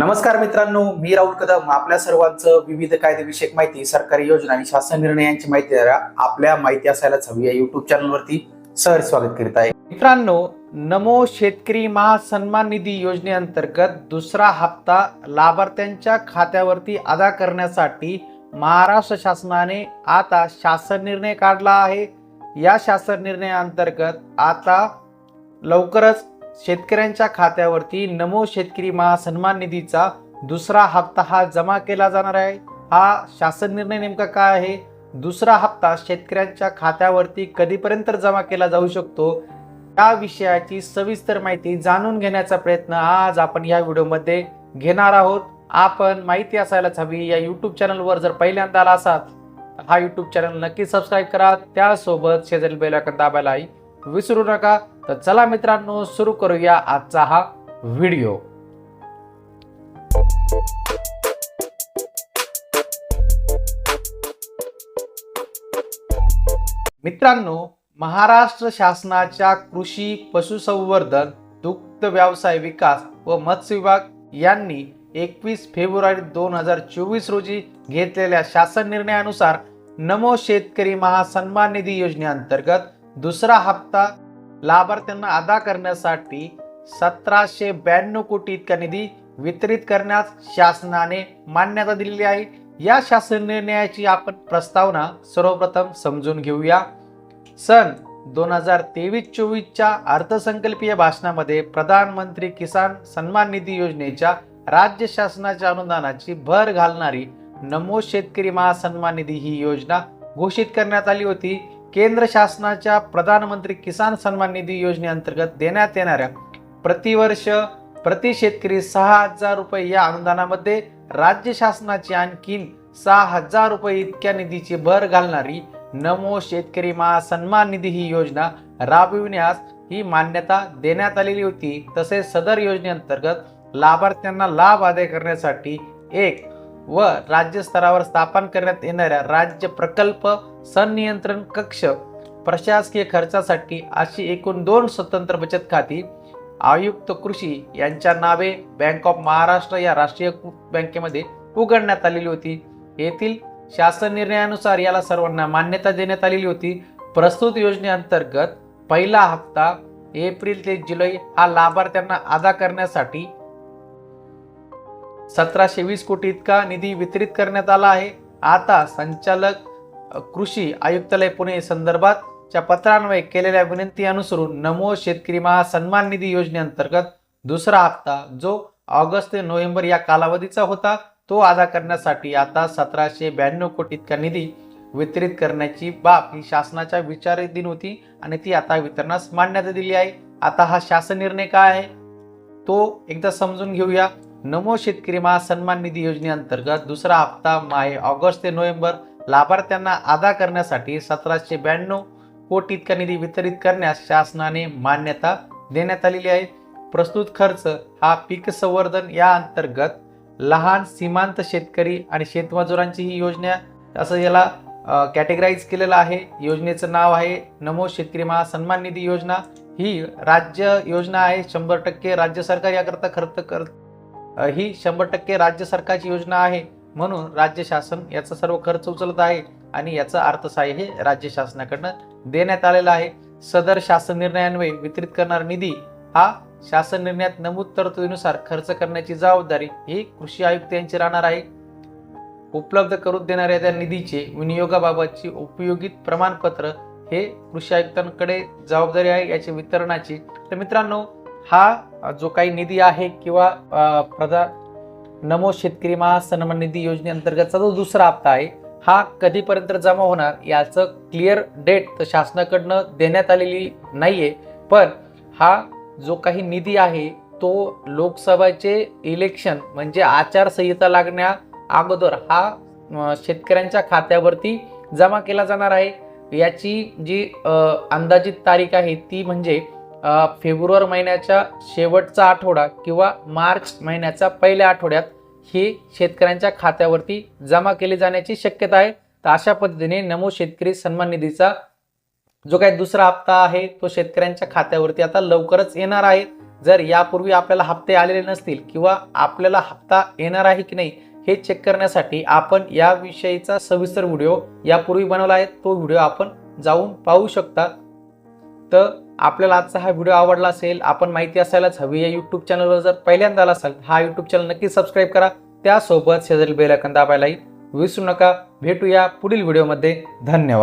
नमस्कार मित्रांनो मी राहुल कदम. आपल्या सर्वांचं विविध कायदेविषयक माहिती सरकारी योजना आणि शासन निर्णयांची माहिती आपल्या माहिती असायलाच हवी या युट्यूब चॅनलवरती सर स्वागत करीत आहे. मित्रांनो नमो शेतकरी महासन्मान निधी योजनेअंतर्गत दुसरा हप्ता लाभार्थ्यांच्या खात्यावरती अदा करण्यासाठी महाराष्ट्र शासनाने आता शासन निर्णय काढला आहे. या शासन निर्णयाअंतर्गत आता लवकरच शेतकऱ्यांच्या खात्यावरती नमो शेतकरी महासन्मान निधीचा दुसरा हप्ता हा जमा केला जाणार आहे. हा शासन निर्णय नेमका काय आहे? दुसरा हप्ता शेतकऱ्यांच्या खात्यावरती कधीपर्यंत जमा केला जाऊ शकतो? या विषयाची सविस्तर माहिती जाणून घेण्याचा प्रयत्न आज आपण या व्हिडिओमध्ये घेणार आहोत. आपण माहिती असायलाच हवी या यूट्यूब चॅनलवर जर पहिल्यांदा आला असाल हा यूट्यूब चॅनल नक्की सबस्क्राईब करा. त्यासोबत शेजारी बेल दाबायलाही विसरू नका. तर चला मित्रांनो सुरू करूया आजचा हा व्हिडिओ. मित्रांनो महाराष्ट्र शासनाच्या कृषी पशुसंवर्धन दुग्ध व्यवसाय विकास व मत्स्य विभाग यांनी एकवीस फेब्रुवारी दोन हजार चोवीस रोजी घेतलेल्या शासन निर्णयानुसार नमो शेतकरी महासन्मान निधी योजनेअंतर्गत दुसरा हप्ता लाभार्थ्यांना अदा करण्यासाठी सतराशे ब्याण्णव कोटी इतका निधी वितरित करण्यास शासनाने मान्यता दिलेली आहे. या शासन निर्णयाची आपण प्रस्तावना सर्वप्रथम समजून घेऊया. सन दोन हजार तेवीस चोवीसच्या अर्थसंकल्पीय भाषणामध्ये प्रधानमंत्री किसान सन्मान निधी योजनेच्या राज्य शासनाच्या अनुदानाची भर घालणारी नमो शेतकरी महासन्मान निधी ही योजना घोषित करण्यात आली होती. केंद्र शासनाच्या प्रधानमंत्री किसान सन्मान निधी योजनेअंतर्गत देण्यात येणाऱ्या प्रतिवर्ष प्रति शेतकरी सहा हजार रुपये या अनुदानामध्ये राज्य शासनाची आणखीन सहा हजार रुपये इतक्या निधीची भर घालणारी नमो शेतकरी महासन्मान निधी ही योजना राबविण्यास ही मान्यता देण्यात आलेली होती. तसेच सदर योजनेअंतर्गत लाभार्थ्यांना लाभ अदा करण्यासाठी एक व राज्यस्तरावर स्थापन करण्यात येणाऱ्या राज्य प्रकल्प संनियंत्रण कक्ष प्रशासकीय खर्चासाठी अशी एकूण दोन स्वतंत्र बचत खाती आयुक्त कृषी यांच्या नावे बँक ऑफ महाराष्ट्र या राष्ट्रीय बँकेमध्ये उघडण्यात आलेली होती. येथील शासन निर्णयानुसार याला सर्वांना मान्यता देण्यात आलेली होती. प्रस्तुत योजनेअंतर्गत पहिला हप्ता एप्रिल ते जुलै हा लाभार्थ्यांना अदा करण्यासाठी सतराशे वीस कोटी इतका निधी वितरित करण्यात आला आहे. आता संचालक कृषी आयुक्तालय पुणे संदर्भातच्या पत्रान्वये केलेल्या विनंती अनुसरून नमो शेतकरी महासन्मान निधी योजनेअंतर्गत दुसरा हप्ता जो ऑगस्ट ते नोव्हेंबर या कालावधीचा होता तो अदा करण्यासाठी आता सतराशे ब्याण्णव कोटी इतका निधी वितरित करण्याची बाब ही शासनाच्या विचाराधीन होती आणि ती आता वितरणास मान्यता दिली आहे. आता हा शासन निर्णय काय आहे? तो एकदा समजून घेऊया. नमो शेतकरी महासन्मान निधी योजनेअंतर्गत दुसरा हप्ता माहे ऑगस्ट ते नोव्हेंबर लाभार्थ्यांना अदा करण्यासाठी सतराशे ब्याण्णव कोटी इतका निधी वितरित करण्यास शासनाने मान्यता देण्यात आलेली आहे. प्रस्तुत खर्च हा पीक संवर्धन या अंतर्गत लहान सीमांत शेतकरी आणि शेतमजुरांची ही योजना असं याला कॅटेगराईज केलेलं आहे. योजनेचं नाव आहे नमो शेतकरी महासन्मान निधी योजना. ही राज्य योजना आहे. शंभर टक्के राज्य सरकार याकरता खर्च कर ही शंभर टक्के राज्य सरकारची योजना आहे म्हणून राज्य शासन याचा सर्व खर्च उचलत आहे आणि याचं अर्थसहाय्य हे राज्य शासनाकडनं देण्यात आलेलं आहे. सदर शासन निर्णयान्वये वितरित करणारा निधी हा शासन निर्णयात नमूद तरतुदीनुसार खर्च करण्याची जबाबदारी ही कृषी आयुक्त यांची राहणार आहे. उपलब्ध करून देणाऱ्या त्या निधीचे विनियोगाबाबतची उपयोगित प्रमाणपत्र हे कृषी आयुक्तांकडे जबाबदारी आहे याचे वितरणाची. तर मित्रांनो हा जो काही निधी आहे किंवा प्रधान नमो शेतकरी महासन्मान निधी योजनेअंतर्गतचा जो दुसरा हप्ता आहे हा कधीपर्यंत जमा होणार याचं क्लिअर डेट तर शासनाकडनं देण्यात आलेली नाही आहे पण हा जो काही निधी आहे तो लोकसभेचे इलेक्शन म्हणजे आचारसंहिता लागण्या अगोदर हा शेतकऱ्यांच्या खात्यावरती जमा केला जाणार आहे. याची जी अंदाजित तारीख आहे ती म्हणजे फेब्रुवारी महिन्याच्या शेवटचा आठवडा किंवा मार्च महिन्याच्या पहिल्या आठवड्यात ही शेतकऱ्यांच्या खात्यावरती जमा केली जाण्याची शक्यता आहे. तर अशा पद्धतीने नमो शेतकरी सन्मान निधीचा जो काही दुसरा हप्ता आहे तो शेतकऱ्यांच्या खात्यावरती आता लवकरच येणार आहे. जर यापूर्वी आपल्याला हप्ते आलेले नसतील किंवा आपल्याला हप्ता येणार आहे की नाही हे चेक करण्यासाठी आपण याविषयीचा सविस्तर व्हिडिओ यापूर्वी बनवला आहे. तो व्हिडिओ आपण जाऊन पाहू शकता. तर आपल्याला आजचा हा व्हिडिओ आवडला असेल आपण माहिती असायलाच हवी. या यूट्यूब चॅनलवर जर पहिल्यांदा आला असाल हा यूट्यूब चॅनल नक्की सबस्क्राईब करा. त्यासोबत शेजारी बेल आयकॉन दाबायलाही विसरू नका. भेटूया पुढील व्हिडिओमध्ये धन्यवाद.